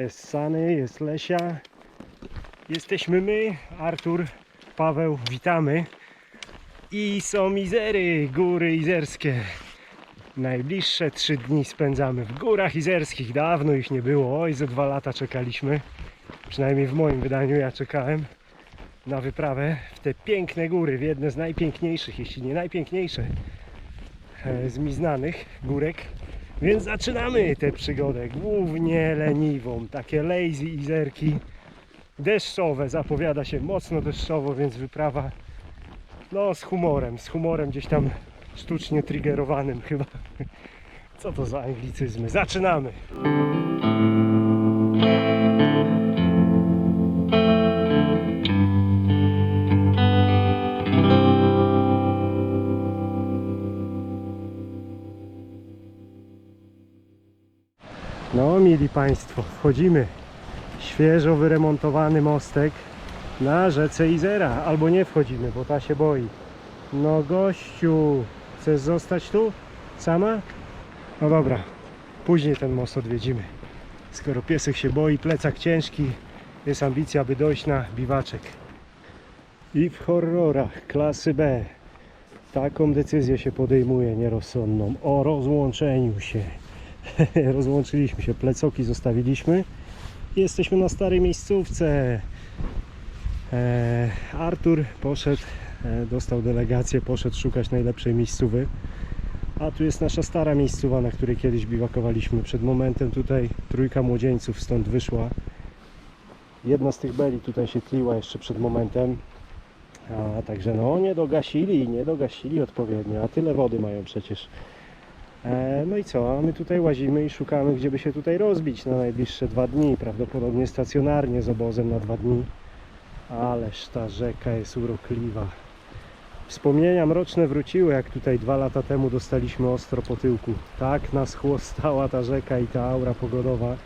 Jest Sany, jest Lesia. Jesteśmy my, Artur, Paweł, witamy. I są Izery, góry izerskie. Najbliższe trzy dni spędzamy w górach izerskich. Dawno ich nie było, oj, ze dwa lata czekaliśmy. Przynajmniej w moim wydaniu ja czekałem na wyprawę w te piękne góry, w jedne z najpiękniejszych, jeśli nie najpiękniejsze e, z mi znanych górek. Więc zaczynamy tę przygodę, głównie leniwą, takie lazy izerki deszczowe, zapowiada się mocno deszczowo, więc wyprawa no z humorem, z humorem gdzieś tam sztucznie triggerowanym chyba. Co to za anglicyzmy? Zaczynamy! No, mili Państwo, wchodzimy. Świeżo wyremontowany mostek na rzece Izera. Albo nie wchodzimy, bo ta się boi. No gościu, chcesz zostać tu? Sama? No dobra, później ten most odwiedzimy. Skoro piesek się boi, plecak ciężki, jest ambicja, by dojść na biwaczek. I w horrorach klasy B taką decyzję się podejmuje nierozsądną o rozłączeniu się. Rozłączyliśmy się, plecoki zostawiliśmy. Jesteśmy na starej miejscówce. E, Artur poszedł, e, dostał delegację, poszedł szukać najlepszej miejscówy. A tu jest nasza stara miejscowa, na której kiedyś biwakowaliśmy. Przed momentem tutaj trójka młodzieńców stąd wyszła. Jedna z tych beli tutaj się tliła jeszcze przed momentem. A także no nie dogasili, nie dogasili odpowiednio, a tyle wody mają przecież. E, No i co, a my tutaj łazimy i szukamy, gdzie by się tutaj rozbić na najbliższe dwa dni, prawdopodobnie stacjonarnie z obozem na dwa dni. Ależ ta rzeka jest urokliwa. Wspomnienia mroczne wróciły, jak tutaj dwa lata temu dostaliśmy ostro po tyłku. Tak nas chłostała ta rzeka i ta aura pogodowa.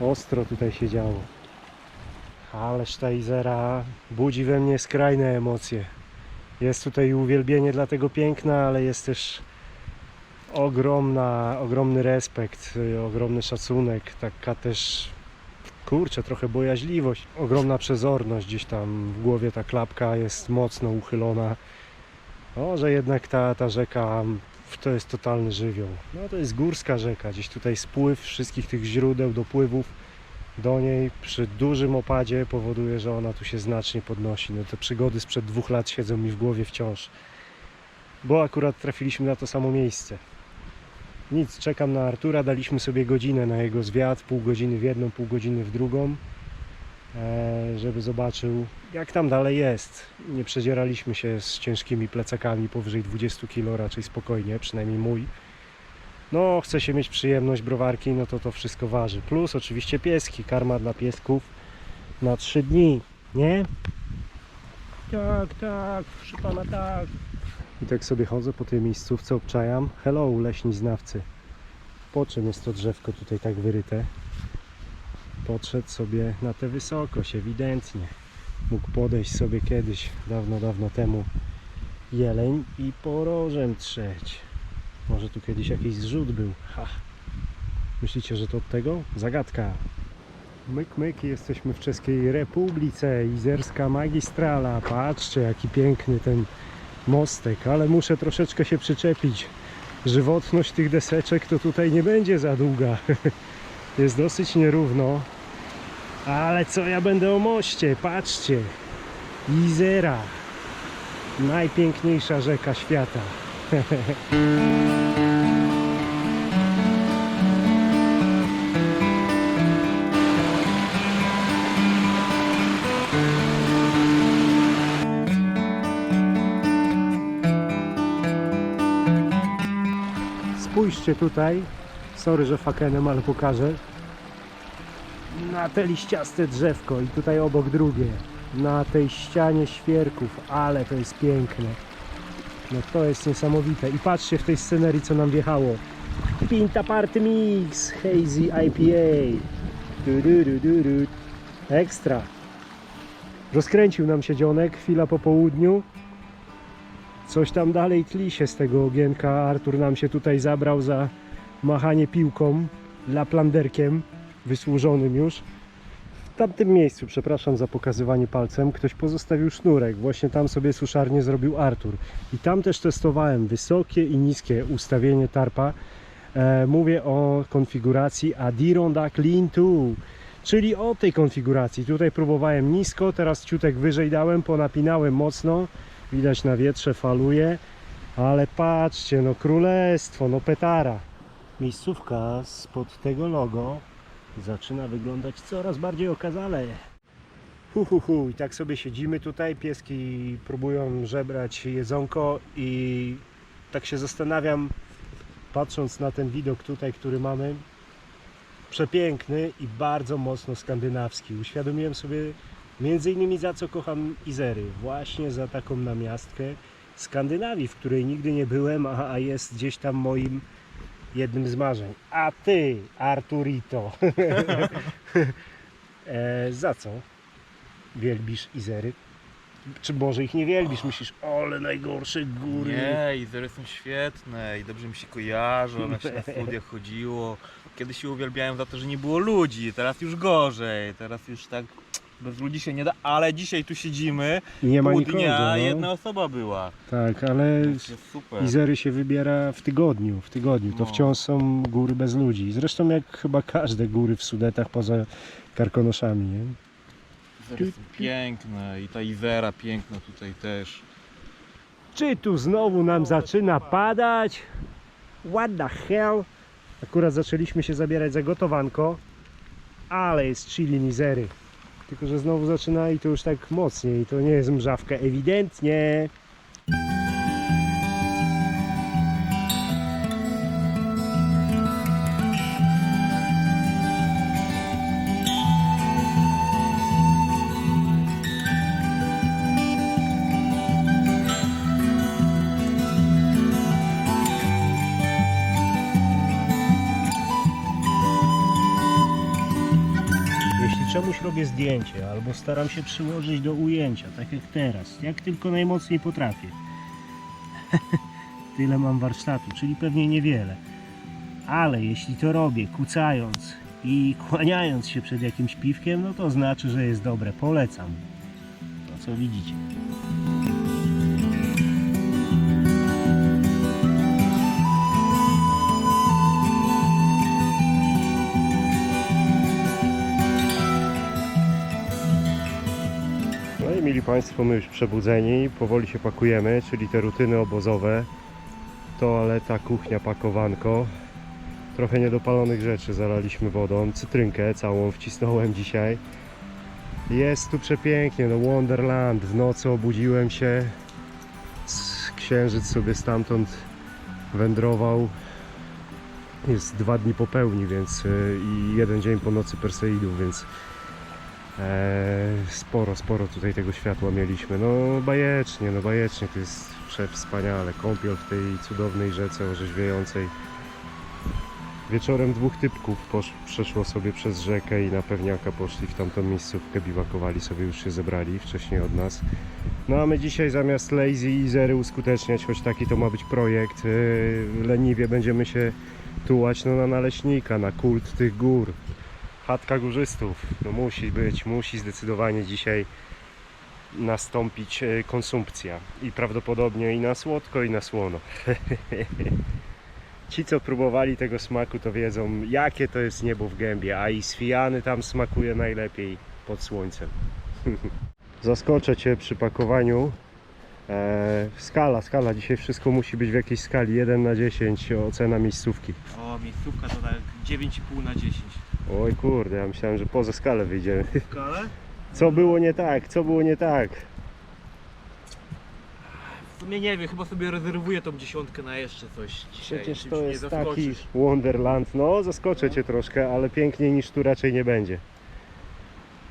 Ostro tutaj się działo. Ależ ta Izera budzi we mnie skrajne emocje. Jest tutaj uwielbienie dla tego piękna, ale jest też ogromna, ogromny respekt, y, ogromny szacunek, taka też kurczę, trochę bojaźliwość, ogromna przezorność gdzieś tam w głowie ta klapka jest mocno uchylona. O, że jednak ta, ta rzeka to jest totalny żywioł. No to jest górska rzeka, gdzieś tutaj spływ wszystkich tych źródeł, dopływów do niej przy dużym opadzie powoduje, że ona tu się znacznie podnosi. No te przygody sprzed dwóch lat siedzą mi w głowie wciąż. Bo akurat trafiliśmy na to samo miejsce. Nic, czekam na Artura, daliśmy sobie godzinę na jego zwiat, pół godziny w jedną, pół godziny w drugą, e, żeby zobaczył jak tam dalej jest. Nie przedzieraliśmy się z ciężkimi plecakami powyżej 20 kg, raczej spokojnie, przynajmniej mój. No, chce się mieć przyjemność browarki, no to to wszystko waży. Plus oczywiście pieski, karma dla piesków na 3 dni, nie? Tak, tak, proszę pana, tak. I tak sobie chodzę po tej miejscówce, obczajam. Hello, leśni znawcy. Po czym jest to drzewko tutaj tak wyryte? Podszedł sobie na tę wysokość, ewidentnie. Mógł podejść sobie kiedyś, dawno, dawno temu, jeleń i porożem trzeć. Może tu kiedyś jakiś zrzut był. Ha. Myślicie, że to od tego? Zagadka. Myk, myk, jesteśmy w Czeskiej Republice. Izerska magistrala. Patrzcie, jaki piękny ten mostek, ale muszę troszeczkę się przyczepić. Żywotność tych deseczek to tutaj nie będzie za długa. Jest dosyć nierówno. Ale co ja będę o moście? Patrzcie. Izera. Najpiękniejsza rzeka świata. Spójrzcie tutaj. Sorry, że fakenem, ale pokażę. Na te liściaste drzewko i tutaj obok drugie. Na tej ścianie świerków, ale to jest piękne. No to jest niesamowite. I patrzcie w tej scenerii, co nam wjechało. Pinta Party Mix Hazy IPA. Du, du, du, du, du. Ekstra. Rozkręcił nam się dzionek chwila po południu. Coś tam dalej tli się z tego ogienka. Artur nam się tutaj zabrał za machanie piłką, laplanderkiem. wysłużonym już. W tamtym miejscu, przepraszam za pokazywanie palcem, ktoś pozostawił sznurek. Właśnie tam sobie suszarnię zrobił Artur. I tam też testowałem wysokie i niskie ustawienie tarpa. E, mówię o konfiguracji Adirondack Lean 2, czyli o tej konfiguracji. Tutaj próbowałem nisko, teraz ciutek wyżej dałem, ponapinałem mocno. Widać na wietrze faluje, ale patrzcie, no królestwo, no petara. Miejscówka spod tego logo zaczyna wyglądać coraz bardziej okazale. Hu, hu, hu. I tak sobie siedzimy tutaj, pieski próbują żebrać jedzonko i tak się zastanawiam, patrząc na ten widok tutaj, który mamy, przepiękny i bardzo mocno skandynawski. Uświadomiłem sobie między innymi za co kocham Izery. Właśnie za taką namiastkę Skandynawii, w której nigdy nie byłem, a, a jest gdzieś tam moim jednym z marzeń. A ty, Arturito, e, za co wielbisz Izery? Czy może ich nie wielbisz? Myślisz, ole najgorsze góry. Nie, i zery są świetne i dobrze mi się kojarzą, jak się na studiach chodziło. Kiedyś się uwielbiałem za to, że nie było ludzi, teraz już gorzej, teraz już tak bez ludzi się nie da, ale dzisiaj tu siedzimy, nie ma pół nikogo. dnia No. jedna osoba była. Tak, ale jest super. Izery się wybiera w tygodniu, w tygodniu. To No. wciąż są góry bez ludzi. Zresztą jak chyba każde góry w Sudetach poza Karkonoszami, nie? Zery są piękne i ta Izera piękna tutaj też. Czy tu znowu nam zaczyna padać? What the hell? Akurat zaczęliśmy się zabierać za gotowanko, ale jest chili mizery. Tylko, że znowu zaczyna i to już tak mocniej. To nie jest mrzawka, ewidentnie. Czemuś robię zdjęcie albo staram się przyłożyć do ujęcia, tak jak teraz, jak tylko najmocniej potrafię. Tyle mam warsztatu, czyli pewnie niewiele. Ale jeśli to robię kucając i kłaniając się przed jakimś piwkiem, no to znaczy, że jest dobre. Polecam. To co widzicie. Państwo, my już przebudzeni, powoli się pakujemy, czyli te rutyny obozowe, toaleta, kuchnia, pakowanko. Trochę niedopalonych rzeczy zalaliśmy wodą, cytrynkę całą wcisnąłem dzisiaj. Jest tu przepięknie, no Wonderland, w nocy obudziłem się, księżyc sobie stamtąd wędrował. Jest dwa dni po pełni, więc y, i jeden dzień po nocy Perseidów, więc sporo, sporo tutaj tego światła mieliśmy. No bajecznie, no bajecznie, to jest przewspaniale. Kąpiel w tej cudownej rzece orzeźwiającej. Wieczorem dwóch typków posz, przeszło sobie przez rzekę i na pewniaka poszli w tamtą miejscówkę, biwakowali sobie, już się zebrali wcześniej od nas. No a my dzisiaj zamiast lazy i zery uskuteczniać, choć taki to ma być projekt, yy, leniwie będziemy się tułać no, na naleśnika, na kult tych gór. Chatka górzystów. No musi być, musi zdecydowanie dzisiaj nastąpić e, konsumpcja. I prawdopodobnie i na słodko, i na słono. Ci, co próbowali tego smaku, to wiedzą, jakie to jest niebo w gębie, a i swijany tam smakuje najlepiej pod słońcem. Zaskoczę Cię przy pakowaniu. E, skala, skala. Dzisiaj wszystko musi być w jakiejś skali. 1 na 10 ocena miejscówki. O, miejscówka to tak 9,5 na 10. Oj kurde, ja myślałem, że poza skalę wyjdziemy. Ale Co było nie tak? Co było nie tak? w sumie nie wiem, chyba sobie rezerwuję tą dziesiątkę na jeszcze coś dzisiaj. Przecież to jest taki. Wonderland. No, zaskoczę Cię troszkę, ale piękniej niż tu raczej nie będzie.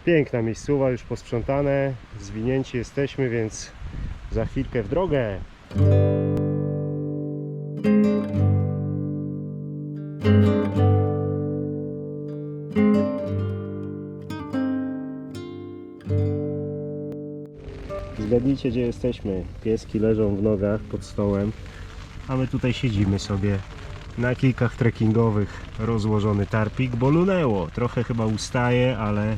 Piękna miejscowa, już posprzątane, zwinięci jesteśmy, więc za chwilkę w drogę. Gdzie jesteśmy. Pieski leżą w nogach pod stołem, a my tutaj siedzimy sobie Na kilkach trekkingowych rozłożony tarpik, bo lunęło. Trochę chyba ustaje, ale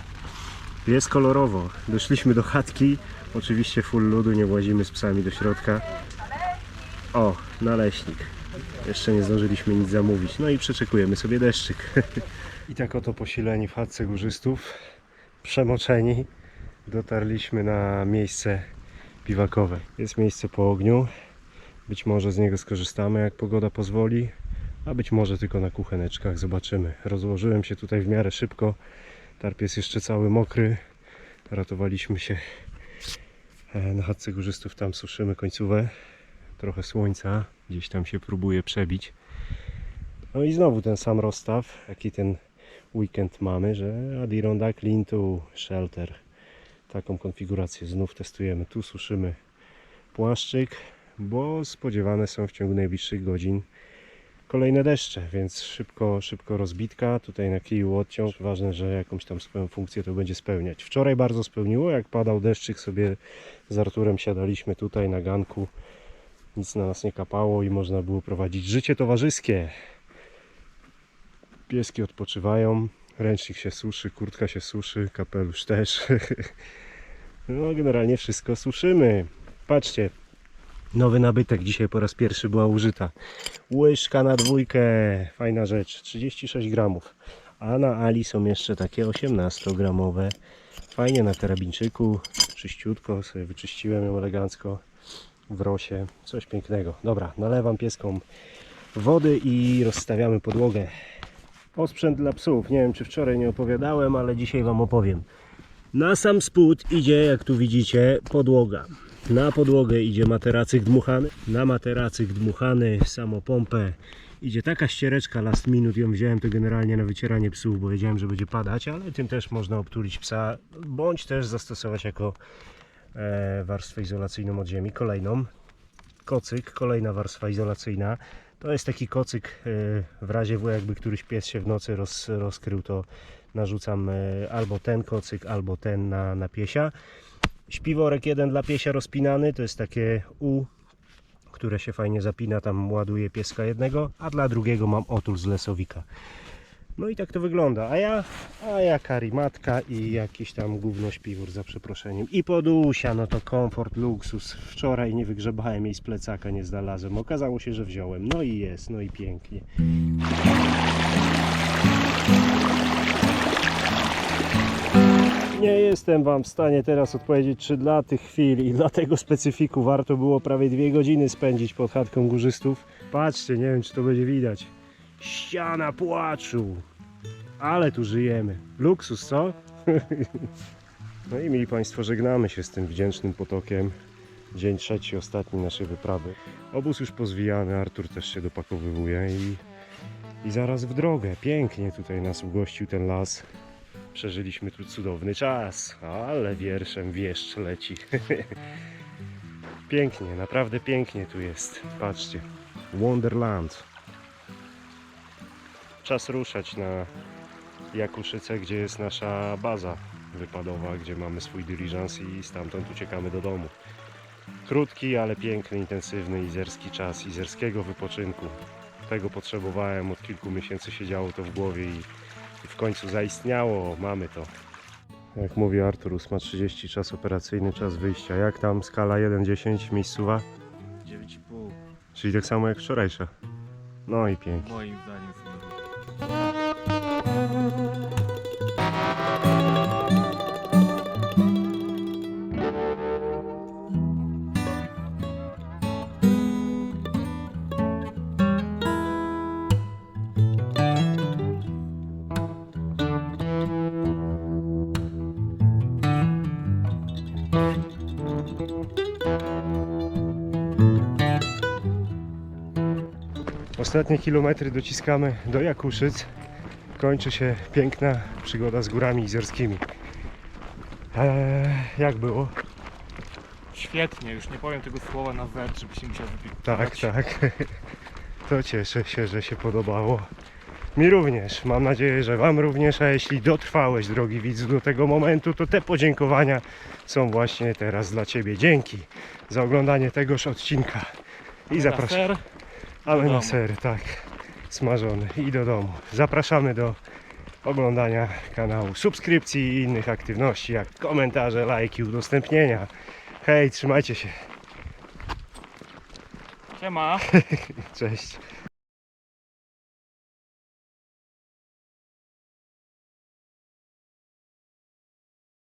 jest kolorowo. Doszliśmy do chatki. Oczywiście full ludu, nie włazimy z psami do środka. O, naleśnik. Jeszcze nie zdążyliśmy nic zamówić. No i przeczekujemy sobie deszczyk. I tak oto posileni w chatce górzystów, przemoczeni, dotarliśmy na miejsce piwakowe. Jest miejsce po ogniu. Być może z niego skorzystamy, jak pogoda pozwoli, a być może tylko na kucheneczkach. Zobaczymy. Rozłożyłem się tutaj w miarę szybko. Tarp jest jeszcze cały mokry. Ratowaliśmy się e, na chatce górzystów. Tam suszymy końcówę. Trochę słońca gdzieś tam się próbuje przebić. No i znowu ten sam rozstaw, jaki ten weekend mamy, że Adirondack Lean to Shelter. Taką konfigurację znów testujemy. Tu suszymy płaszczyk, bo spodziewane są w ciągu najbliższych godzin kolejne deszcze, więc szybko, szybko rozbitka. Tutaj na kiju odciąg. Ważne, że jakąś tam swoją funkcję to będzie spełniać. Wczoraj bardzo spełniło, jak padał deszczyk sobie z Arturem siadaliśmy tutaj na ganku. Nic na nas nie kapało i można było prowadzić życie towarzyskie. Pieski odpoczywają, ręcznik się suszy, kurtka się suszy, kapelusz też. No generalnie wszystko suszymy. Patrzcie, nowy nabytek dzisiaj po raz pierwszy była użyta. Łyżka na dwójkę, fajna rzecz, 36 gramów. A na Ali są jeszcze takie 18 gramowe. Fajnie na karabinczyku, czyściutko, sobie wyczyściłem ją elegancko w rosie. Coś pięknego. Dobra, nalewam pieskom wody i rozstawiamy podłogę. Osprzęt dla psów. Nie wiem, czy wczoraj nie opowiadałem, ale dzisiaj Wam opowiem. Na sam spód idzie, jak tu widzicie, podłoga. Na podłogę idzie materacyk dmuchany. Na materacyk dmuchany, samopompę. Idzie taka ściereczka last minute, ją wziąłem to generalnie na wycieranie psów, bo wiedziałem, że będzie padać, ale tym też można obtulić psa, bądź też zastosować jako e, warstwę izolacyjną od ziemi. Kolejną kocyk, kolejna warstwa izolacyjna. To jest taki kocyk e, w razie W, jakby któryś pies się w nocy roz, rozkrył, to narzucam e, albo ten kocyk, albo ten na, na piesia. Śpiworek jeden dla piesia rozpinany, to jest takie U, które się fajnie zapina, tam ładuje pieska jednego, a dla drugiego mam otul z lesowika. No i tak to wygląda. A ja, a ja karimatka i jakiś tam gówno śpiwór za przeproszeniem. I podusia, no to komfort, luksus. Wczoraj nie wygrzebałem jej z plecaka, nie znalazłem. Okazało się, że wziąłem. No i jest, no i pięknie. Nie jestem Wam w stanie teraz odpowiedzieć, czy dla tych chwil i dla tego specyfiku warto było prawie dwie godziny spędzić pod chatką górzystów. Patrzcie, nie wiem czy to będzie widać. Ściana płaczu. Ale tu żyjemy. Luksus, co? No i mili Państwo, żegnamy się z tym wdzięcznym potokiem. Dzień trzeci, ostatni naszej wyprawy. Obóz już pozwijany, Artur też się dopakowywuje i, i zaraz w drogę. Pięknie tutaj nas ugościł ten las. Przeżyliśmy tu cudowny czas, ale wierszem wieszcz leci. pięknie, naprawdę pięknie tu jest. Patrzcie, Wonderland. Czas ruszać na Jakuszyce, gdzie jest nasza baza wypadowa, gdzie mamy swój dyliżans i stamtąd uciekamy do domu. Krótki, ale piękny, intensywny izerski czas izerskiego wypoczynku. Tego potrzebowałem, od kilku miesięcy siedziało to w głowie i i w końcu zaistniało, mamy to. Jak mówi Artur, 8.30 czas operacyjny, czas wyjścia. Jak tam skala 1.10 miejscowa? 9,5 Czyli tak samo jak wczorajsza. No i pięknie. moim zdaniem. Sobie. Ostatnie kilometry dociskamy do Jakuszyc. Kończy się piękna przygoda z górami izerskimi. Eee, jak było? Świetnie, już nie powiem tego słowa na Z, żeby się musiał wypić. Tak, tak. To cieszę się, że się podobało. Mi również. Mam nadzieję, że Wam również. A jeśli dotrwałeś, drogi widzu, do tego momentu, to te podziękowania są właśnie teraz dla Ciebie. Dzięki za oglądanie tegoż odcinka. I zapraszam. Ale na ser, tak. smażony i do domu. Zapraszamy do oglądania kanału, subskrypcji i innych aktywności, jak komentarze, lajki, udostępnienia. Hej, trzymajcie się. Siema. Cześć.